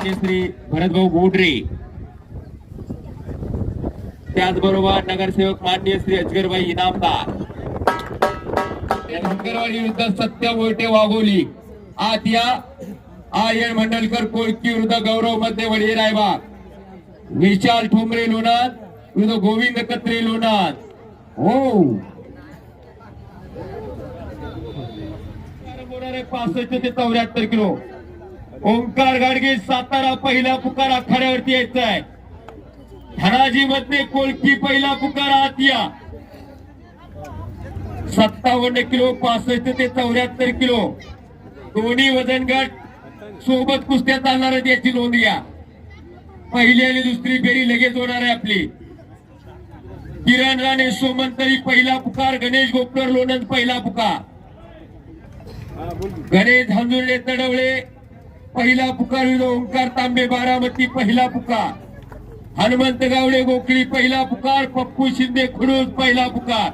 श्री भरतभाऊ गोडरे. त्याचबरोबर नगरसेवक मान्य श्री अजगरबाई इनामदार. शंकरवाडी विरुद्ध सत्य मोठे वाघोली. आत या आर्यन मंडलकर कोळकी विरुद्ध गौरवमध्ये वडील रायबाग विशाल ठोंबरे लोणार विरुद्ध गोविंद कत्रे लोणार. हो. पासष्ट ते चौऱ्याहत्तर किलो. ओंकार गाडगे सातारा पहिला पुकार आखाड्यावरती यायचा आहे धनाजी मध्ये कोळकी पहिला पुकार आत या सत्तावन्न किलो पासष्ट ते चौऱ्याहत्तर किलो. दोन्ही वजन गट सोबत कुस्त्या चालणार आहेत याची नोंद घ्या. पहिली आणि दुसरी फेरी लगेच होणार आहे आपली. किरण राणे सोमंतरी पहिला पुकार गणेश गोपकर लोणंद पहिला पुकार. गणेश धांजुर्डे तडवळे पहिला पुकार ओंकार तांबे बारामती पहिला पुकार. हनुमंत गावडे गोकळी पहिला पुकार. पप्पू शिंदे खुडूस पहिला पुकार.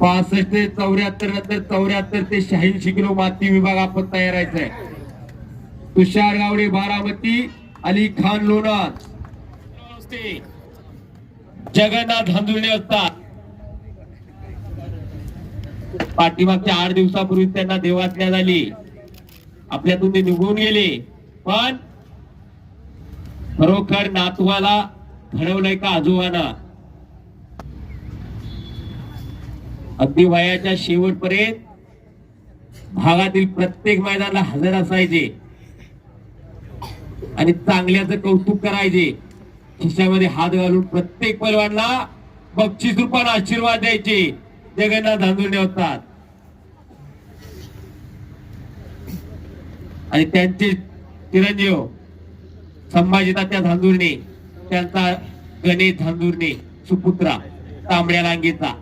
पासष्ट ते चौऱ्याहत्तर नंतर चौऱ्याहत्तर ते शहाऐंशी किलो माती विभाग आपण तयारायचा आहे. तुषार गावडे बारामती अली खान लोणार. जगन्नाथ हंजुर्णे असतात. पाठीमागच्या आठ दिवसापूर्वी त्यांना देवाज्ञा झाली. आपल्यातून ते निघून गेले. पण खरोखर नातवाला घडवलंय का आजोबाना? अगदी वयाच्या शेवटपर्यंत भागातील प्रत्येक मैदानाला हजर असायचे. आणि चांगल्याचं कौतुक करायचे. खिशामध्ये हात घालून प्रत्येक पैलवानला बक्षीस रूपाने आशीर्वाद द्यायचे. जगन्नाथ धांदुर्णे होतात. आणि त्यांचे चिरंजीव संभाजीता त्या धांदुर्णे त्यांचा गणेश धांदुर्णे सुपुत्रा तांबड्या रांगेचा.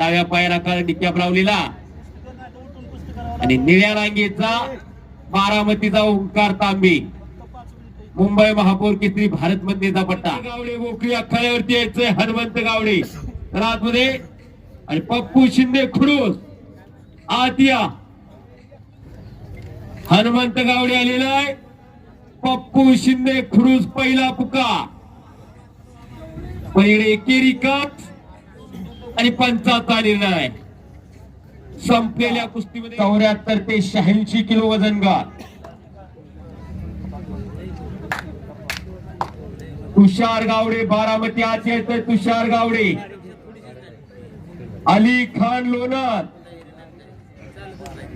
डाव्या पायाला काळ डिक्याप लावलेला. आणि निळ्या रांगेचा बारामतीचा ओंकार तांबे. मुंबई महापौर केसरी भारत मधलेचा पट्टा. गावडे गोखरी अखाड्यावरती यायचंय हनुमंत गावडे. तर आतमध्ये आणि पप्पू शिंदे खुडूस आत या हनुमंत गावडे आलेला आहे. पप्पू शिंदे खुडूस पहिला पुका पहिले एकेरी कट आणि पंचाचा निर्णय. संपलेल्या कुस्तीमध्ये चौऱ्याहत्तर ते शहाऐंशी किलो वजन गात तुषार गावडे बारामती आज येतोय तुषार गावडे. अली खान लोणार.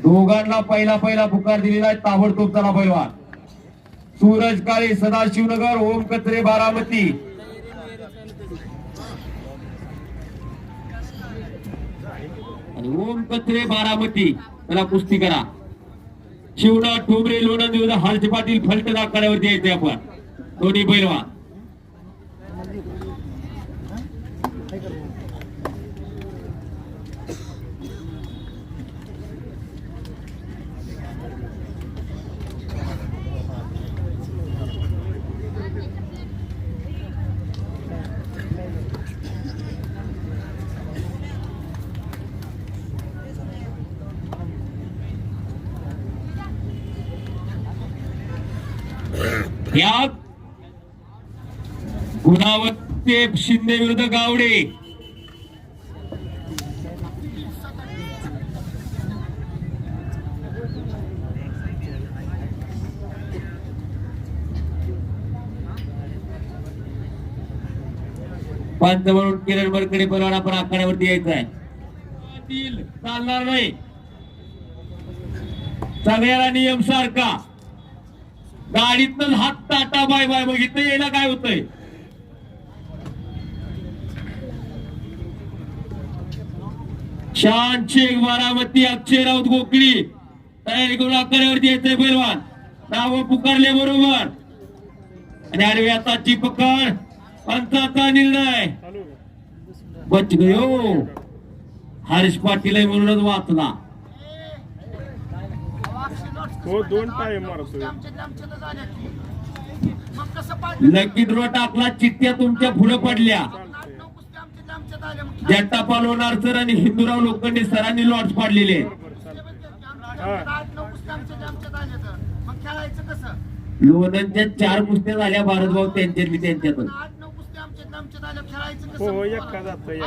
दोघांना पहिला पहिला पुकार दिलेला आहे ताबडतोब चला पैलवान. सूरज काळे सदाशिवनगर ओम कत्रे बारामती. ओम कत्रे बारामती. त्याला कुस्ती करा. शिवना ठोबरे लोणंद हालचे पाटील फलटदा आखाड्यावरती यायचे आपण. दोन्ही पैलवान. यात गुणावत्ते शिंदे विरुद्ध गावडे. पंच किरण बरकडे बोलवून आपण आखाड्यावरती यायचं आहे चालणार नाही. सगळ्याला नियम सारखा. गाडीतनं हात टाटा बाय बाय. मग इथं यायला काय होतंय? शान शेख बारामती अक्षय राऊत गोकळी. तयारी करून अकरावरती येते पैलवान. नाव पुकारले बरोबर. आणि अरे आताची पकड. पंचाचा निर्णय. बच गयो हर्ष पाटील आहे म्हणूनच वाचला. हो दोन टाइम मारतोय लकी ड्रॉ टाकला चिठ्ठ्या तुमच्यापुढे पडल्या जट्टापा लोणार सर आणि हिंदूराव लोखंडे सरांनी लॉट्स पाडलेले आहेत. आमच्यात आठ नऊ कुस्त्या आमच्यात आमच्यात आले तर मग खेळायचं कसं लोणंदच्या चार कुस्त्या झाल्या भारतभाऊ त्यांच्यात मी कुस्त्या आमच्यात आमच्यात आल्या खेळायचं हो, कसं एका जातं, एका.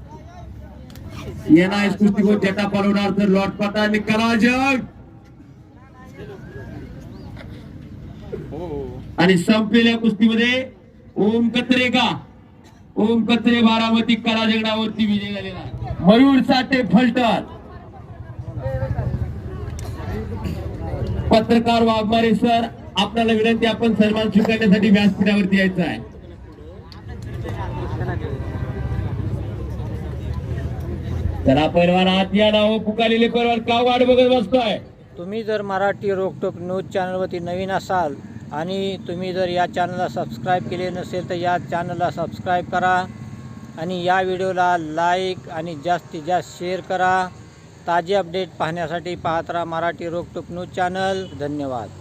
येणार कुस्ती को जटा पळवणार तर लॉट पाटा निकाला जग आणि संपलेल्या कुस्तीमध्ये ओम कत्रे का ओम कत्रे बारामती कला जगडावरती विजय झालेला मयूर साठे फलटण. पत्रकार वाघमारे सर आपल्याला विनंती आपण सन्मान स्वीकारण्यासाठी व्यासपीठावरती यायचं आहे. त्याला पैलवान आत हो, पुकारलेले पैलवान का वाट बघत बसतोय? तुम्ही जर मराठी रोकटोक न्यूज चॅनलवरती नवीन असाल आणि तुम्ही जर या चॅनलला सबस्क्राईब केले नसेल तर या चॅनलला सबस्क्राईब करा आणि या व्हिडिओला लाईक आणि जास्तीत जास्त शेअर करा. ताजे अपडेट पाहण्यासाठी पाहत राहा मराठी रोकटोक न्यूज चॅनल. धन्यवाद.